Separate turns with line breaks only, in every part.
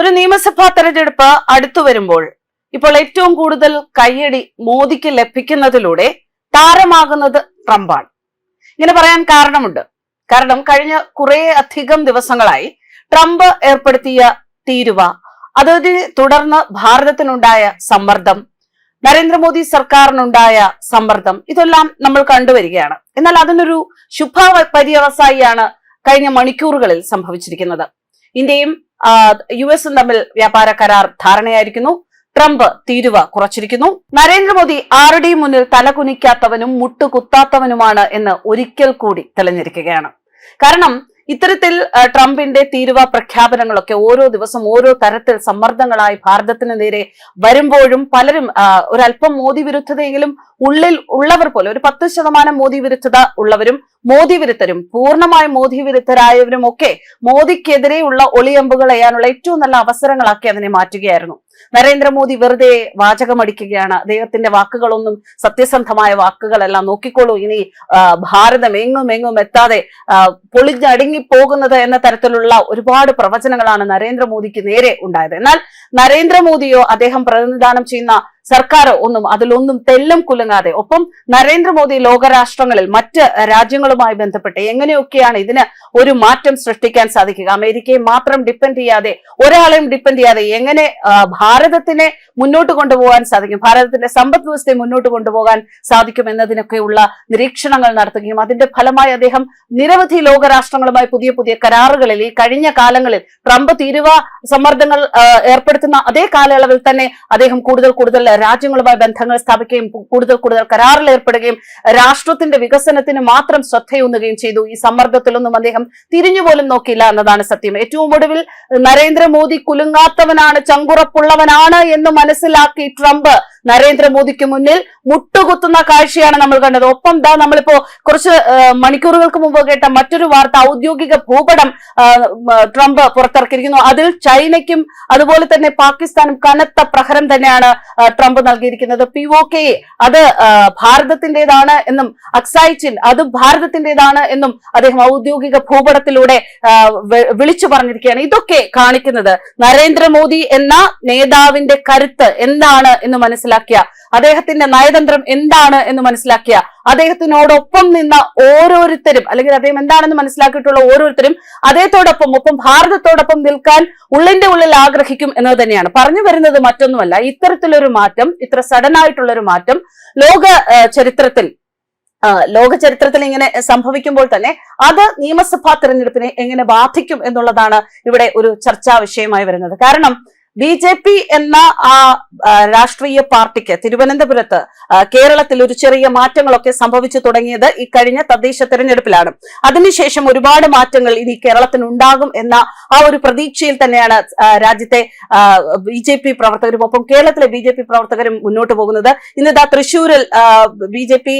ഒരു നിയമസഭാ തെരഞ്ഞെടുപ്പ് അടുത്തു വരുമ്പോൾ ഇപ്പോൾ ഏറ്റവും കൂടുതൽ കയ്യടി മോദിക്ക് ലഭിക്കുന്നതിലൂടെ താരമാകുന്നത് ട്രംപാണ്. ഇങ്ങനെ പറയാൻ കാരണമുണ്ട്. കാരണം കഴിഞ്ഞ കുറേ അധികം ദിവസങ്ങളായി ട്രംപ് ഏർപ്പെടുത്തിയ തീരുവ അതിനെ തുടർന്ന് ഭാരതത്തിനുണ്ടായ സമ്മർദ്ദം നരേന്ദ്രമോദി സർക്കാരിനുണ്ടായ സമ്മർദ്ദം ഇതെല്ലാം നമ്മൾ കണ്ടുവരികയാണ്. എന്നാൽ അതിനൊരു ശുഭ പര്യവസായിയാണ് കഴിഞ്ഞ മണിക്കൂറുകളിൽ സംഭവിച്ചിരിക്കുന്നത്. ഇന്ത്യയും യു എസും തമ്മിൽ വ്യാപാര കരാർ ധാരണയായിരിക്കുന്നു. ട്രംപ് തീരുവ കുറച്ചിരിക്കുന്നു. നരേന്ദ്രമോദി ആരുടെയും മുന്നിൽ തലകുനിക്കാത്തവനും മുട്ടുകുത്താത്തവനുമാണ് എന്ന് ഒരിക്കൽ കൂടി തെളിഞ്ഞിരിക്കുകയാണ്. കാരണം ഇത്തരത്തിൽ ട്രംപിന്റെ തീരുവ പ്രഖ്യാപനങ്ങളൊക്കെ ഓരോ ദിവസം ഓരോ തരത്തിൽ സമ്മർദ്ദങ്ങളായി ഭാരതത്തിന് നേരെ വരുമ്പോഴും പലരും ഒരല്പം മോദി വിരുദ്ധതയെങ്കിലും ഉള്ളിൽ ഉള്ളവർ പോലെ ഒരു പത്ത് ശതമാനം മോദി വിരുദ്ധത ഉള്ളവരും മോദി വിരുദ്ധരും പൂർണമായും മോദി വിരുദ്ധരായവരും ഒക്കെ മോദിക്കെതിരെയുള്ള ഒളിയമ്പുകൾ ചെയ്യാനുള്ള ഏറ്റവും നല്ല അവസരങ്ങളാക്കി അതിനെ മാറ്റുകയായിരുന്നു. നരേന്ദ്രമോദി വെറുതെ വാചകമടിക്കുകയാണ്. അദ്ദേഹത്തിന്റെ വാക്കുകളൊന്നും സത്യസന്ധമായ വാക്കുകളെല്ലാം. നോക്കിക്കോളൂ ഇനി ഭാരതം എങ്ങും എങ്ങും എത്താതെ പൊളിഞ്ഞടുങ്ങി പോകുന്നത് എന്ന തരത്തിലുള്ള ഒരുപാട് പ്രവചനങ്ങളാണ് നരേന്ദ്രമോദിക്ക് നേരെ ഉണ്ടായത്. എന്നാൽ നരേന്ദ്രമോദിയോ അദ്ദേഹം പ്രതിനിധാനം ചെയ്യുന്ന സർക്കാരോ ഒന്നും അതിലൊന്നും തെല്ലും കുലുങ്ങാതെ. ഒപ്പം നരേന്ദ്രമോദി ലോകരാഷ്ട്രങ്ങളിൽ മറ്റ് രാജ്യങ്ങളുമായി ബന്ധപ്പെട്ട് എങ്ങനെയൊക്കെയാണ് ഇതിന് ഒരു മാറ്റം സൃഷ്ടിക്കാൻ സാധിക്കുക? അമേരിക്കയെ മാത്രം ഡിപ്പെൻഡ് ചെയ്യാതെ ഒരാളെയും ഡിപ്പെൻഡ് ചെയ്യാതെ എങ്ങനെ ഭാരതത്തിനെ മുന്നോട്ട് കൊണ്ടുപോകാൻ സാധിക്കും? ഭാരതത്തിന്റെ സമ്പദ് വ്യവസ്ഥയെ മുന്നോട്ട് കൊണ്ടുപോകാൻ സാധിക്കും എന്നതിനൊക്കെയുള്ള നിരീക്ഷണങ്ങൾ നടത്തുകയും അതിന്റെ ഫലമായി അദ്ദേഹം നിരവധി ലോകരാഷ്ട്രങ്ങളുമായി പുതിയ പുതിയ കരാറുകളിൽ ഈ കഴിഞ്ഞ കാലങ്ങളിൽ ട്രംപ് തീരുവ സമ്മർദ്ദങ്ങൾ ഏർപ്പെടുത്തുന്ന അതേ കാലയളവിൽ തന്നെ അദ്ദേഹം കൂടുതൽ കൂടുതൽ രാജ്യങ്ങളുമായി ബന്ധങ്ങൾ സ്ഥാപിക്കുകയും കൂടുതൽ കൂടുതൽ കരാറിൽ ഏർപ്പെടുകയും രാഷ്ട്രത്തിന്റെ വികസനത്തിന് മാത്രം ശ്രദ്ധയൂന്നുകയും ചെയ്തു. ഈ സമ്മർദ്ദത്തിലൊന്നും അദ്ദേഹം തിരിഞ്ഞുപോലും നോക്കിയില്ല എന്നതാണ് സത്യം. ഏറ്റവും ഒടുവിൽ നരേന്ദ്രമോദി കുലുങ്ങാത്തവനാണ് ചങ്കുറപ്പുള്ളവനാണ് എന്ന് മനസ്സിലാക്കി ട്രംപ് നരേന്ദ്രമോദിക്ക് മുന്നിൽ മുട്ടുകുത്തുന്ന കാഴ്ചയാണ് നമ്മൾ കണ്ടത്. ഒപ്പം ദാ നമ്മളിപ്പോ കുറച്ച് മണിക്കൂറുകൾക്ക് മുമ്പ് കേട്ട മറ്റൊരു വാർത്ത ഔദ്യോഗിക ഭൂപടം ട്രംപ് പുറത്തിറക്കിയിരിക്കുന്നു. അതിൽ ചൈനയ്ക്കും അതുപോലെ തന്നെ പാകിസ്ഥാനും കനത്ത പ്രഹരം തന്നെയാണ് ആ, ട്രംപ് നൽകിയിരിക്കുന്നത് പി ഒ കെ അത് ഭാരതത്തിന്റെതാണ് എന്നും അക്സൈച്ചിൻ അതും ഭാരതത്തിന്റേതാണ് എന്നും അദ്ദേഹം ഔദ്യോഗിക ഭൂപടത്തിലൂടെ വിളിച്ചു പറഞ്ഞിരിക്കുകയാണ്. ഇതൊക്കെ കാണിക്കുന്നത് നരേന്ദ്രമോദി എന്ന നേതാവിന്റെ കരുത്ത് എന്താണ് എന്ന് മനസ്സിലാക്കിയ അദ്ദേഹത്തിന്റെ നയതന്ത്രം എന്താണ് എന്ന് മനസ്സിലാക്കിയ അദ്ദേഹത്തിനോടൊപ്പം നിന്ന ഓരോരുത്തരും അല്ലെങ്കിൽ അദ്ദേഹം എന്താണെന്ന് മനസ്സിലാക്കിയിട്ടുള്ള ഓരോരുത്തരും അദ്ദേഹത്തോടൊപ്പം ഒപ്പം ഭാരതത്തോടൊപ്പം നിൽക്കാൻ ഉള്ളിന്റെ ഉള്ളിൽ ആഗ്രഹിക്കും എന്നത് തന്നെയാണ്. പറഞ്ഞു വരുന്നത് മറ്റൊന്നുമല്ല. ഇത്തരത്തിലൊരു മാറ്റം ഇത്ര സഡൻ ആയിട്ടുള്ള ഒരു മാറ്റം ലോക ചരിത്രത്തിൽ ലോക ചരിത്രത്തിൽ ഇങ്ങനെ സംഭവിക്കുമ്പോൾ തന്നെ അത് നിയമസഭാ തെരഞ്ഞെടുപ്പിനെ എങ്ങനെ ബാധിക്കും എന്നുള്ളതാണ് ഇവിടെ ഒരു ചർച്ചാ വിഷയമായി വരുന്നത്. കാരണം ബി ജെ പി എന്ന ആ രാഷ്ട്രീയ പാർട്ടിക്ക് തിരുവനന്തപുരത്ത് കേരളത്തിൽ ഒരു ചെറിയ മാറ്റങ്ങളൊക്കെ സംഭവിച്ചു തുടങ്ങിയത് ഈ കഴിഞ്ഞ തദ്ദേശ തെരഞ്ഞെടുപ്പിലാണ്. അതിനുശേഷം ഒരുപാട് മാറ്റങ്ങൾ ഇനി കേരളത്തിന് ഉണ്ടാകും എന്ന ആ ഒരു പ്രതീക്ഷയിൽ തന്നെയാണ് രാജ്യത്തെ ബി ജെ പി പ്രവർത്തകരും ഒപ്പം കേരളത്തിലെ ബി ജെ പി പ്രവർത്തകരും മുന്നോട്ട് പോകുന്നത്. ഇന്നിതാ തൃശൂരിൽ ബി ജെ പി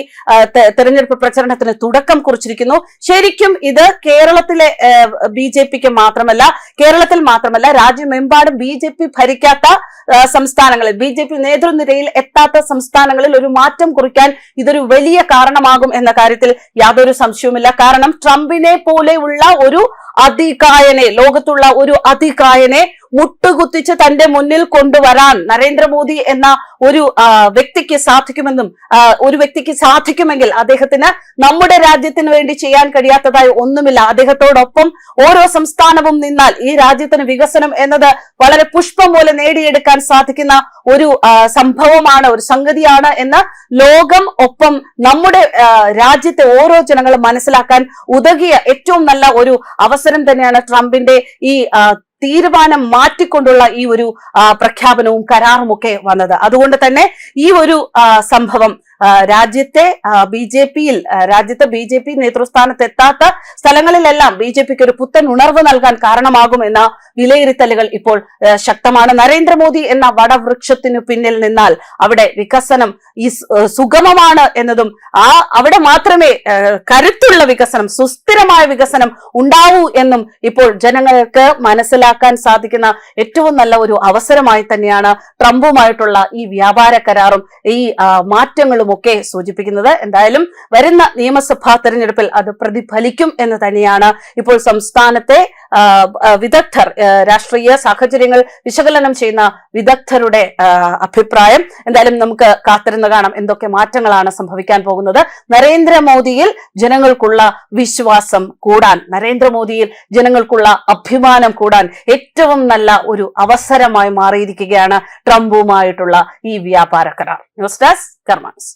തെരഞ്ഞെടുപ്പ് പ്രചരണത്തിന് തുടക്കം കുറിച്ചിരിക്കുന്നു. ശരിക്കും ഇത് കേരളത്തിലെ ബി ജെ പിക്ക് മാത്രമല്ല കേരളത്തിൽ മാത്രമല്ല രാജ്യമെമ്പാടും ബി ജെ പി ഭരിക്കാത്ത ആ, സംസ്ഥാനങ്ങളിൽ ബി ജെ പി നേതൃനിരയിൽ എത്താത്ത സംസ്ഥാനങ്ങളിൽ ഒരു മാറ്റം കുറിക്കാൻ ഇതൊരു വലിയ കാരണമാകും എന്ന കാര്യത്തിൽ യാതൊരു സംശയവുമില്ല. കാരണം ട്രംപിനെ പോലെയുള്ള ഒരു അതികായനെ ലോകത്തുള്ള ഒരു അതികായനെ മുട്ടുകുത്തിച്ച് തന്റെ മുന്നിൽ കൊണ്ടുവരാൻ നരേന്ദ്രമോദി എന്ന ഒരു വ്യക്തിക്ക് സാധിക്കുമെന്നും ഒരു വ്യക്തിക്ക് സാധിക്കുമെങ്കിൽ അദ്ദേഹത്തിന് നമ്മുടെ രാജ്യത്തിന് വേണ്ടി ചെയ്യാൻ കഴിയാത്തതായി ഒന്നുമില്ല. അദ്ദേഹത്തോടൊപ്പം ഓരോ സംസ്ഥാനവും നിന്നാൽ ഈ രാജ്യത്തിന് വികസനം എന്നത് വളരെ പുഷ്പം പോലെ നേടിയെടുക്കാൻ സാധിക്കുന്ന ഒരു സംഭവമാണ് ഒരു സംഗതിയാണ് എന്ന് ലോകം ഒപ്പം നമ്മുടെ രാജ്യത്തെ ഓരോ ജനങ്ങളും മനസ്സിലാക്കാൻ ഉതകിയ ഏറ്റവും നല്ല ഒരു അവസരം തന്നെയാണ് ട്രംപിന്റെ ഈ തീരുമാനം മാറ്റിക്കൊണ്ടുള്ള ഈ ഒരു പ്രഖ്യാപനവും കരാറുമൊക്കെ വന്നത്. അതുകൊണ്ട് തന്നെ ഈ ഒരു സംഭവം രാജ്യത്തെ ബി ജെ പിയിൽ രാജ്യത്തെ ബി ജെ പി നേതൃസ്ഥാനത്ത് എത്താത്ത സ്ഥലങ്ങളിലെല്ലാം ബി ജെ പിക്ക് ഒരു പുത്തൻ ഉണർവ് നൽകാൻ കാരണമാകും എന്ന വിലയിരുത്തലുകൾ ഇപ്പോൾ ശക്തമാണ്. നരേന്ദ്രമോദി എന്ന വടവൃക്ഷത്തിനു പിന്നിൽ നിന്നാൽ അവിടെ വികസനം ഈ സുഗമമാണ് എന്നതും ആ അവിടെ മാത്രമേ കരുത്തുള്ള വികസനം സുസ്ഥിരമായ വികസനം ഉണ്ടാവൂ എന്നും ഇപ്പോൾ ജനങ്ങൾക്ക് മനസ്സിലാക്കാൻ സാധിക്കുന്ന ഏറ്റവും നല്ല ഒരു അവസരമായി തന്നെയാണ് ട്രംപുമായിട്ടുള്ള ഈ വ്യാപാര കരാറും ഈ മാറ്റങ്ങളും എന്നുമൊക്കെ സൂചിപ്പിക്കുന്നത്. എന്തായാലും വരുന്ന നിയമസഭാ തെരഞ്ഞെടുപ്പിൽ അത് പ്രതിഫലിക്കും എന്ന് തന്നെയാണ് ഇപ്പോൾ സംസ്ഥാനത്തെ വിദഗ്ധർ രാഷ്ട്രീയ സാഹചര്യങ്ങൾ വിശകലനം ചെയ്യുന്ന വിദഗ്ധരുടെ അഭിപ്രായം. എന്തായാലും നമുക്ക് കാത്തിരുന്ന് കാണാം എന്തൊക്കെ മാറ്റങ്ങളാണ് സംഭവിക്കാൻ പോകുന്നത്. നരേന്ദ്രമോദിയിൽ ജനങ്ങൾക്കുള്ള വിശ്വാസം കൂടാൻ നരേന്ദ്രമോദിയിൽ ജനങ്ങൾക്കുള്ള അഭിമാനം കൂടാൻ ഏറ്റവും നല്ല ഒരു അവസരമായി മാറിയിരിക്കുകയാണ് ട്രംപുമായിട്ടുള്ള ഈ വ്യാപാര കരാർ. News desk കർമാൻസ്.